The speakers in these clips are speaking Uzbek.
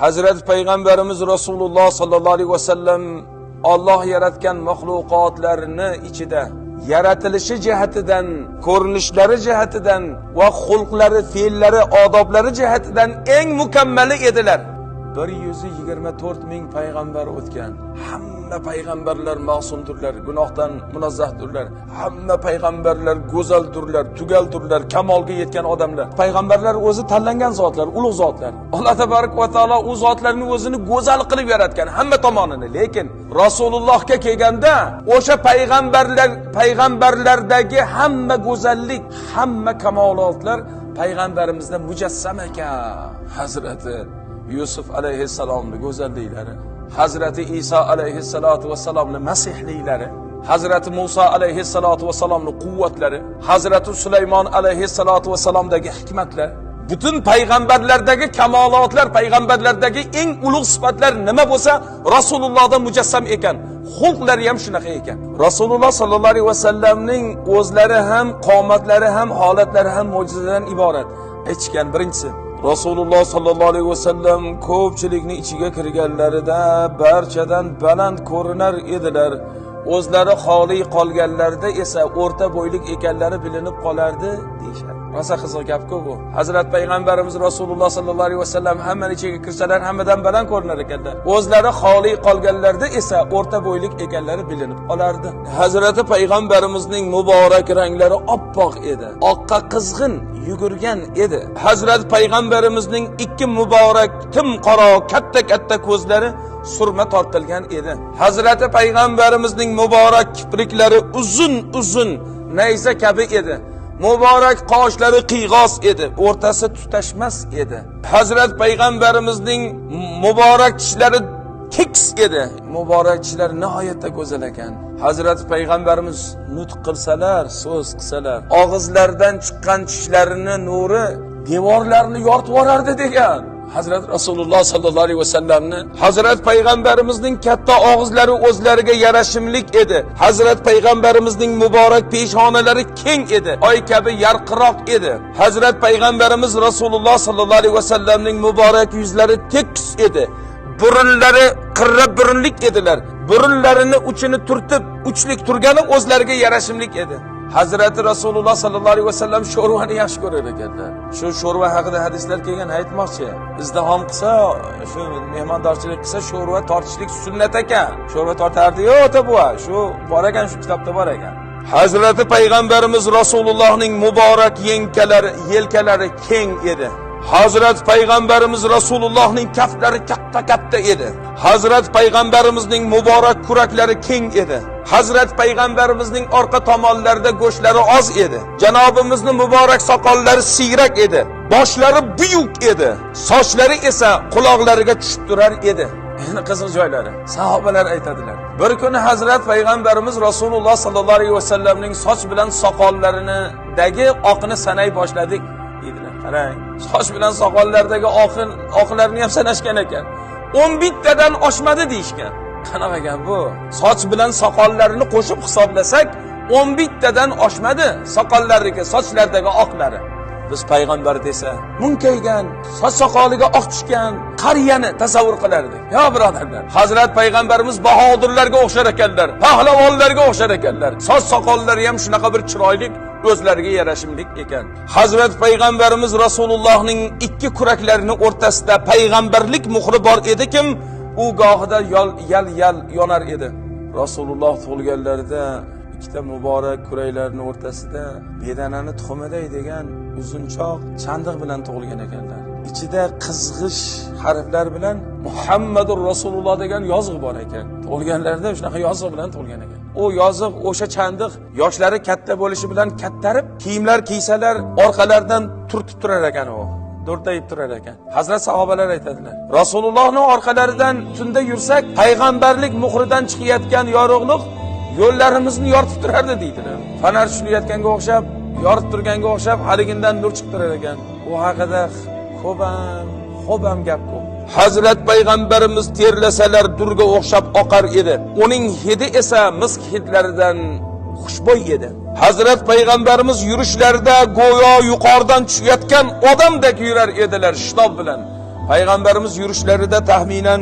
Hazrati Peygamberimiz Resulullah sallallohu alayhi vasallam Alloh yaratgan mahluqotlarni ichida yaratilishi jihatidan, ko'rinishlari jihatidan va xulqlari, fe'llari, odoblari jihatidan eng mukammali edilar. 124 ming payg'ambar o'tgan. Hamma payg'ambarlar ma'sumdirlar, gunohdan munazzahdirlar. Hamma payg'ambarlar go'zaldirlar, tugaldirlar, kamolga yetgan odamlar. Payg'ambarlar o'zi tanlangan zotlar, ulug' zotlar. Alloh tabarak va taolo u zotlarni o'zini go'zal qilib yaratgan hamma tomonini. Lekin Rasulullohga kelganda o'sha payg'ambarlar payg'ambarlardagi hamma go'zallik, hamma kamolotlar payg'ambarimizda mujassam ekan. Hazrati Yusuf alayhissalomni go'zalliklari, Hazrati Isa alayhissalotu vassalomni masihliklari, Hazrati Musa alayhissalotu vassalomni quvvatlari, Hazrati Sulaymon alayhissalotu vassalomdagi hikmatlar, butun payg'ambarlardagi kamolotlar, payg'ambarlardagi eng ulug' sifatlar nima bo'lsa, Rasulullohda mujassam ekan. Xulqlari ham shunaqa ekan. Rasululloh sallallohu alayhi vasallamning o'zlari ham, qomatlari ham, holatlari ham mo'jizadan iborat. aytishgan birinchisi Rasululloh sallallohu alayhi vasallam ko'pchilikni ichiga kirganlarida barchadan baland ko'rinar edilar. O'zlari xoli qolganlarida esa o'rta bo'ylik ekanlari bilinib qolardi deyishadi. Rosa qiziq gap-ku bu. Hazrat payg'ambarimiz Rasululloh sallallohu alayhi vasallam hammani ichiga kirsalar hammadan baland ko'rinar ekanlar. O'zlari xoli qolganlarida esa o'rta bo'ylik ekanlari bilinib qolardi. Hazrati payg'ambarimizning muborak ranglari oppoq edi. Oqqa qizg'in yugurgan edi. Hazrat payg'ambarimizning ikki muborak tim qaro katta-katta ko'zlari surma tortilgan edi. Hazrati payg'ambarimizning muborak kipriklari uzun-uzun nayza kabi edi. Muborak qoshlari qiyg'os edi, o'rtasi tutashmas edi. Hazrat payg'ambarimizning muborak tishlari tekis edi. Muborak tishlari nihoyatda go'zal ekan. Hazrat payg'ambarimiz nutq qilsalar, so'z qilsalar, og'izlaridan chiqqan tishlarini nuri devorlarni yoritib yuborardi degan. Hazrat Rasululloh sallallohu alayhi vasallamni Hazrat payg'ambarimizning katta og'izlari o'zlariga yarashimlik edi. Hazrat payg'ambarimizning muborak peshonalari keng edi, oy kabi yarqiroq edi. Hazrat payg'ambarimiz Rasululloh sallallohu alayhi vasallamning muborak yuzlari tekis edi. burunlari qirra burunlik edilar. Burunlarini uchini turtib, uchlik turgani o'zlariga yarashimlik edi. Hazrati Rasululloh sallallohu alayhi vasallam sho'rvani yaxshi ko'rar ekanlar. Shu sho'rva haqida hadislar kelgan aytmoqchi. Izdihom qilsa, shu mehmondorchilik qilsa sho'rva tortishlik sunnat ekan. Sho'rva tortardiyu ota buva. Shu bor ekan, shu kitobda bor ekan. Hazrati payg'ambarimiz Rasulullohning muborak yenkalari, yelkalari keng edi. Hazrat payg'ambarimiz Rasulullohning kaftlari katta-katta edi. Hazrat payg'ambarimizning muborak kuraklari keng edi. Hazrat payg'ambarimizning orqa tomonlarida go'shtlari oz edi. Janobimizning muborak soqollari siyrak edi. Boshlari buyuk edi. Sochlari esa quloqlariga tushib turar edi. Endi qiziq joylari. Sahobalar aytadilar. Bir kuni Hazrat payg'ambarimiz Rasululloh sallallohu alayhi vasallamning soch bilan soqollarini dagi oqini sanay boshladik. dedilar. Qarang, soch bilan soqollardagi oqin, oqlarni ham sanashgan ekan. 10 bittadan oshmadi deyishgan. Qanaqa gap bu? Soch bilan soqollarini qo'shib hisoblasak, o'n bittadan oshmadi soqollarniki, sochlardagi oqlari. Biz payg'ambar desa, munkaygan, soch soqoliga oq tushgan qariyani tasavvur qilardik. Yo birodarlar, Hazrat payg'ambarimiz bahodirlarga o'xshar ekanlar, pahlavonlarga o'xshar ekanlar. Soch soqollari ham shunaqa bir chiroyli o'zlariga yarashimlik ekan. Hazrat payg'ambarimiz Rasulullohning ikki kuraklarini o'rtasida payg'ambarlik muhri bor edikim, u gohida yal yal yonar edi. Rasululloh tug'ilganlarida ikkita muborak kuraklarning o'rtasida bedanani tuxumiday degan uzunchoq chandiq bilan tug'ilgan ekanlar. Ichida qizg'ish harflar bilan Muhammadur Rasululloh degan yozuv bor ekan. Tug'ilganlarida shunaqa yozuv bilan tug'ilgan ekan. U yoziq o'sha chandiq yoshlari katta bo'lishi bilan kattarib, kiyimlar kiysalar orqalaridan turtib turar ekan u. do'rtayib turar ekan. Hazrat sahobalar aytadilar. Rasulullohning orqalaridan tunda yursak, payg'ambarlik muhridan chiqayotgan yorug'liq yo'llarimizni yoritib turardi deydilar. Fanar tushirayotganga o'xshab, yoritib turganga o'xshab haligindan nur chiqib turar ekan. U haqida ko'p ham, ko'p ham gap ko'p. Hazrat payg'ambarimiz terlasalar durga o'xshab oqar edi. Uning hidi esa misk hidlaridan xushbo'y edi. Hazrat payg'ambarimiz yurishlarida go'yo yuqoridan tushayotgan odamdek yurar edilar shitob bilan. payg'ambarimiz yurishlarida taxminan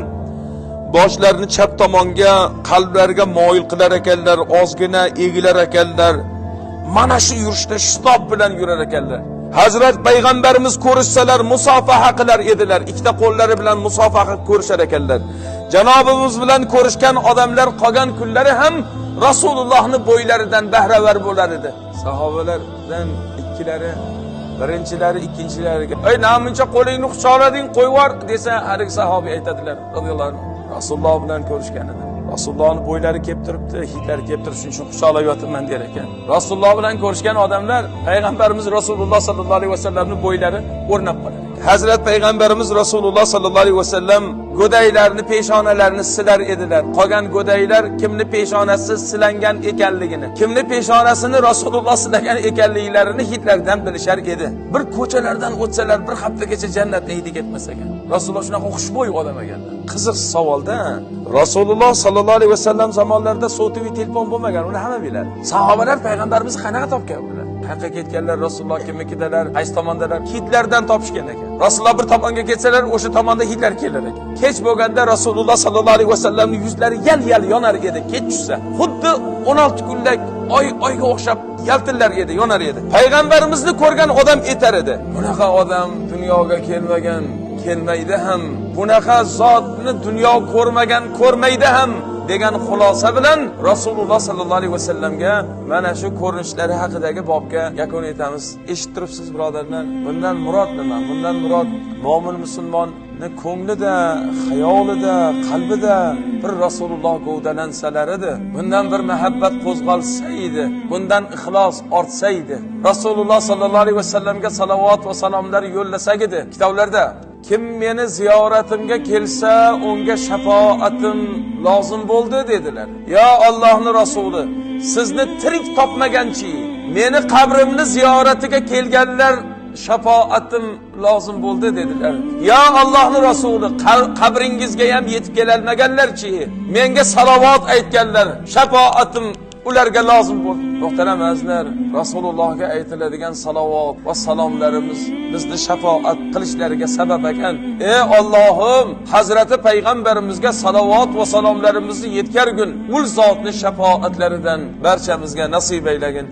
boshlarini chap tomonga qalblariga moyil qilar ekanlar ozgina egilar ekanlar mana shu yurishda shitob bilan yurar ekanlar hazrat payg'ambarimiz ko'rishsalar musofaha qilar edilar ikkita qo'llari bilan musofaha ko'rishar ekanlar janobimiz bilan ko'rishgan odamlar qolgan kunlari rasulullohni bo'ylaridan bahravar bo'lar edi. Sahobalardan ikkilari birinchilari ikkinchilariga ey namuncha qo'lingni quchoqlading qo'yib yubor desa haligi sahobiy aytadilar roziyallohu anhu. Rasululloh bilan ko'rishgan edi. Rasulullohni bo'ylari kelib turibdi hitlari kelib turib shuning uchun quchoqlab yotibman der ekan. Rasululloh bilan ko'rishgan odamlar payg'ambarimiz rasululloh sollallohu alayhi vasallamni bo'ylari o'rnab qoladi. Hazrat payg'ambarimiz rasululloh sollallohu alayhi vasallam go'daylarni peshonalarini silar edilar. Qolgan go'daylar kimni peshonasi silangan ekanligini kimni peshonasini rasululloh silagan ekanliklarini hidlardan bilishar edi. Bir ko'chalardan o'tsalar bir haftagacha jannatni hidi ketmas ekan. Rasululloh shunaqa xushbo'y odam ekanlar qiziq savolda rasululloh sollallohu alayhi vasallam zamonlarida sotuviy telefon bo'lmagan uni hamma biladi. Sahobalar payg'ambarimizni qanaqa topgan ular qayerqa ketganlar rasululloh kimnikidalar qaysi tomondalar hidlardan topishgan ekan rasululloh bir tomonga ketsalar o'sha tomonda hidlar kelar ekan kech bo'lganda rasululloh sollallohu alayhi vasallamni yuzlari yal yal yonar edi kech tushsa xuddi o'n olti kunlik oy oyga o'xshab yaltillar edi yonar edi payg'ambarimizni ko'rgan odam etar edi. Bunaqa odam dunyoga kelmagan kelmaydi ham. Bunaqa zotni dunyo ko'rmagan ko'rmaydi ham degan xulosa bilan rasululloh sollallohu alayhi vasallamga mana shu ko'rinishlari haqidagi bobga yakun etamiz. Eshitib turibsiz birodarlar. Bundan murod nima? Bundan murod mo'min musulmonni ko'nglida xayolida qalbida bir rasululloh gavdalansalar edi bundan bir muhabbat qo'zg'alsa edi bundan ixlos ortsa edi. Rasululloh sollallohu alayhi vasallamga salovat va salomlar yo'llasak edi. Kitoblarda kim meni ziyoratimga kelsa unga shafoatim lozim bo'ldi dedilar. Yo ollohni rasuli sizni tirik topmaganchi meni qabrimni ziyoratiga kelganlar shafoatim lozim bo'ldi dedilar. Yo ollohni rasuli qabringizga ham yetib kelolmaganlarchi menga salovat aytganlar shafoatim ularga lozim bo'ldi muhtaram azizlar rasulullohga aytiladigan salovat va salomlarimiz bizni shafoat qilishlariga sabab ekan. Ey ollohim hazrati payg'ambarimizga salovat va salomlarimizni yetkazgin ul zotni shafoatlaridan barchamizga nasib aylagin